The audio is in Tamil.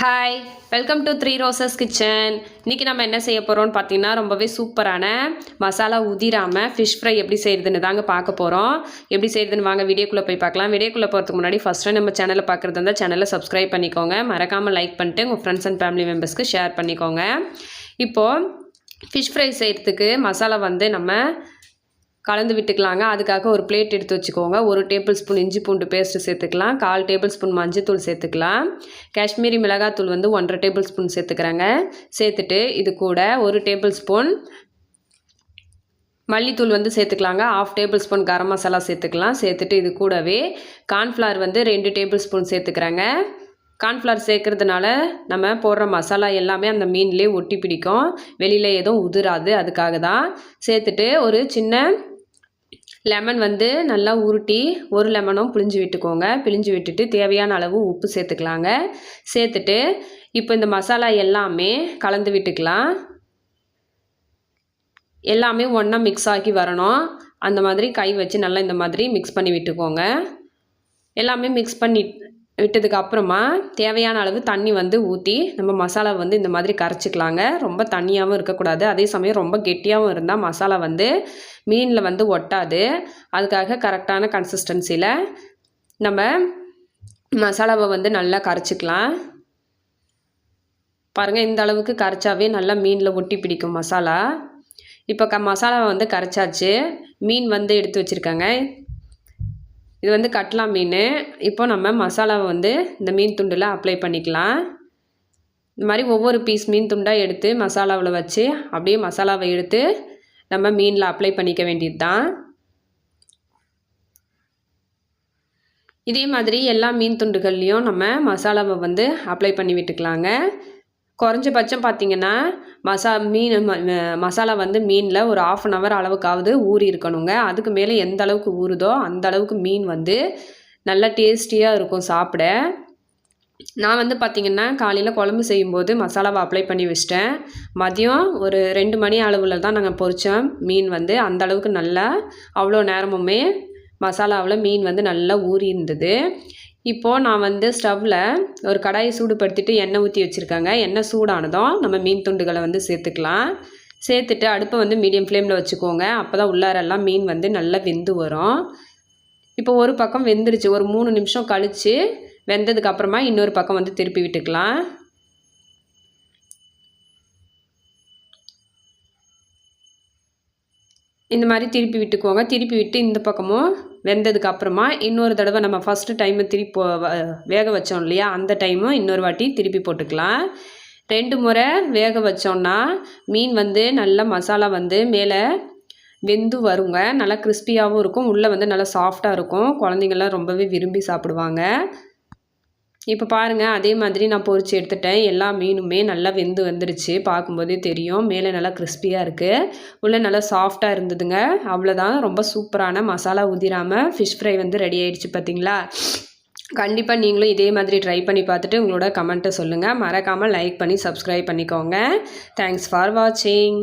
Hi welcome to Three Roses kitchen இன்றைக்கி நம்ம என்ன செய்ய போகிறோம்னு பார்த்தீங்கன்னா ரொம்பவே சூப்பரான மசாலா உதிராமல் ஃபிஷ் ஃப்ரை எப்படி செய்கிறதுன்னு தாங்க பார்க்க போகிறோம் எப்படி செய்கிறதுன்னு வாங்க வீடியோக்குள்ளே போய் பார்க்கலாம். வீடியோக்குள்ளே போகிறதுக்கு முன்னாடி ஃபஸ்ட்டு நம்ம சேனலை பார்க்குறது இருந்தால் சேனலை சப்ஸ்கிரைப் பண்ணிக்கோங்க. மறக்காமல் லைக் பண்ணிட்டு உங்கள் ஃப்ரெண்ட்ஸ் அண்ட் ஃபேமிலி மெம்பர்ஸ்க்கு ஷேர் பண்ணிக்கோங்க. இப்போது ஃபிஷ் ஃப்ரை செய்கிறதுக்கு மசாலா வந்து நம்ம கலந்து விட்டுக்கலாங்க. அதுக்காக ஒரு பிளேட் எடுத்து வச்சுக்கோங்க. ஒரு டேபிள் ஸ்பூன் இஞ்சி பூண்டு பேஸ்ட்டு சேர்த்துக்கலாம். கால் டேபிள் ஸ்பூன் மஞ்சத்தூள் சேர்த்துக்கலாம். காஷ்மீரி மிளகாத்தூள் வந்து ஒன்றரை டேபிள் ஸ்பூன் சேர்த்துக்கிறேங்க. சேர்த்துட்டு இது கூட ஒரு டேபிள் ஸ்பூன் மல்லித்தூள் வந்து சேர்த்துக்கலாங்க. Half tablespoon garam masala சேர்த்துக்கலாம். சேர்த்துட்டு இது கூடவே கார்ன்ஃப்ளவர் வந்து ரெண்டு டேபிள் ஸ்பூன் சேர்த்துக்கிறேங்க. கார்ன்ஃப்ளவர் சேர்க்குறதுனால நம்ம போடுற மசாலா எல்லாமே அந்த மீன்லேயே ஒட்டி பிடிக்கும். வெளியில் எதுவும் உதிராது. அதுக்காக தான் சேர்த்துட்டு ஒரு சின்ன லெமன் வந்து நல்லா உருட்டி ஒரு லெமனும் பிழிஞ்சு விட்டுக்கோங்க. பிழிஞ்சு விட்டுட்டு தேவையான அளவு உப்பு சேர்த்துக்கலாங்க. சேர்த்துட்டு இப்போ இந்த மசாலா எல்லாமே கலந்து விட்டுக்கலாம். எல்லாமே ஒன்றா மிக்ஸ் ஆகி வரணும். அந்த மாதிரி கை வச்சு நல்லா இந்த மாதிரி மிக்ஸ் பண்ணி விட்டுக்கோங்க. எல்லாமே மிக்ஸ் பண்ணி விட்டதுக்கு அப்புறமா தேவையான அளவு தண்ணி வந்து ஊற்றி நம்ம மசாலா வந்து இந்த மாதிரி கரைச்சிக்கலாங்க. ரொம்ப தண்ணியாகவும் இருக்கக்கூடாது. அதே சமயம் ரொம்ப கெட்டியாகவும் இருந்தால் மசாலா வந்து மீனில் வந்து ஒட்டாது. அதுக்காக கரெக்டான கன்சிஸ்டன்சியில் நம்ம மசாலாவை வந்து நல்லா கரைச்சிக்கலாம். பாருங்கள் இந்த அளவுக்கு கரைச்சாவே நல்லா மீனில் ஒட்டி பிடிக்கும் மசாலா. இப்போ க மசாலாவை வந்து கரைச்சாச்சு. மீன் வந்து எடுத்து வச்சுருக்கேங்க. இது வந்து கட்லா மீன். இப்போ நம்ம மசாலாவை வந்து இந்த மீன் துண்டில் அப்ளை பண்ணிக்கலாம். இந்த மாதிரி ஒவ்வொரு பீஸ் மீன் துண்டாக எடுத்து மசாலாவில் வச்சு அப்படியே மசாலாவை எடுத்து நம்ம மீனில் அப்ளை பண்ணிக்க வேண்டியது தான் இதே மாதிரி எல்லா மீன் துண்டுகள்லேயும் நம்ம மசாலாவை வந்து அப்ளை பண்ணி விட்டுக்கலாங்க. குறைஞ்சபட்சம் பார்த்திங்கன்னா மசா மீன் மசாலா வந்து மீனில் ஒரு ஆஃப் அன் ஹவர் அளவுக்காவது ஊறி இருக்கணுங்க. அதுக்கு மேலே எந்த அளவுக்கு ஊறுதோ அந்த அளவுக்கு மீன் வந்து நல்லா டேஸ்டியாக இருக்கும் சாப்பிட. நான் வந்து பார்த்திங்கன்னா காலையில் குழம்பு செய்யும்போது மசாலாவை அப்ளை பண்ணி வச்சிட்டேன். மதியம் ஒரு ரெண்டு மணி அளவில் தான் நாங்கள் பொறித்தோம் மீன் வந்து அந்த அளவுக்கு நல்லா அவ்வளோ நேரமுமே மசாலாவில் மீன் வந்து நல்லா ஊறி இருந்தது இப்போது நான் வந்து ஸ்டவ்வில் ஒரு கடாயை சூடுபடுத்திட்டு எண்ணெய் ஊற்றி வச்சுருக்காங்க. எண்ணெய் சூடானதும் நம்ம மீன் துண்டுகளை வந்து சேர்த்துக்கலாம். சேர்த்துட்டு அடுப்பை வந்து மீடியம் ஃப்ளேமில் வச்சுக்கோங்க. அப்போ தான் உள்ளாரெல்லாம் மீன் வந்து நல்லா வெந்து வரும். இப்போ ஒரு பக்கம் வெந்துருச்சு. ஒரு மூணு நிமிஷம் கழித்து வெந்ததுக்கு அப்புறமா இன்னொரு பக்கம் வந்து திருப்பி விட்டுக்கலாம். இந்த மாதிரி திருப்பி விட்டுக்கோங்க. திருப்பி விட்டு இந்த பக்கமும் வெந்ததுக்கு அப்புறமா இன்னொரு தடவை நம்ம ஃபஸ்ட்டு டைமு திருப்பி வேக வச்சோம் இல்லையா? அந்த டைமும் இன்னொரு வாட்டி திருப்பி போட்டுக்கலாம். ரெண்டு முறை வேக வச்சோன்னா மீன் வந்து நல்ல மசாலா வந்து மேலே வெந்து வருங்க. நல்லா கிறிஸ்பியாகவும் இருக்கும். உள்ளே வந்து நல்லா சாஃப்டாக இருக்கும். குழந்தைங்கள்லாம் ரொம்பவே விரும்பி சாப்பிடுவாங்க. இப்போ பாருங்கள் அதே மாதிரி நான் பொறிச்சு எடுத்துட்டேன். எல்லா மீனுமே நல்லா வெந்து வந்துருச்சு. பார்க்கும்போதே தெரியும். மேலே நல்லா கிறிஸ்பியாக இருக்குது உள்ளே நல்லா சாஃப்டாக இருந்ததுங்க. அவ்வளோதான் ரொம்ப சூப்பரான மசாலா உதிராமல் ஃபிஷ் ஃப்ரை வந்து ரெடி ஆகிடுச்சு பார்த்தீங்களா கண்டிப்பாக நீங்களும் இதே மாதிரி ட்ரை பண்ணி பார்த்துட்டு உங்களோட கமெண்ட்டை சொல்லுங்கள் மறக்காமல் லைக் பண்ணி சப்ஸ்கிரைப் பண்ணிக்கோங்க. தேங்க்ஸ் ஃபார் வாட்சிங்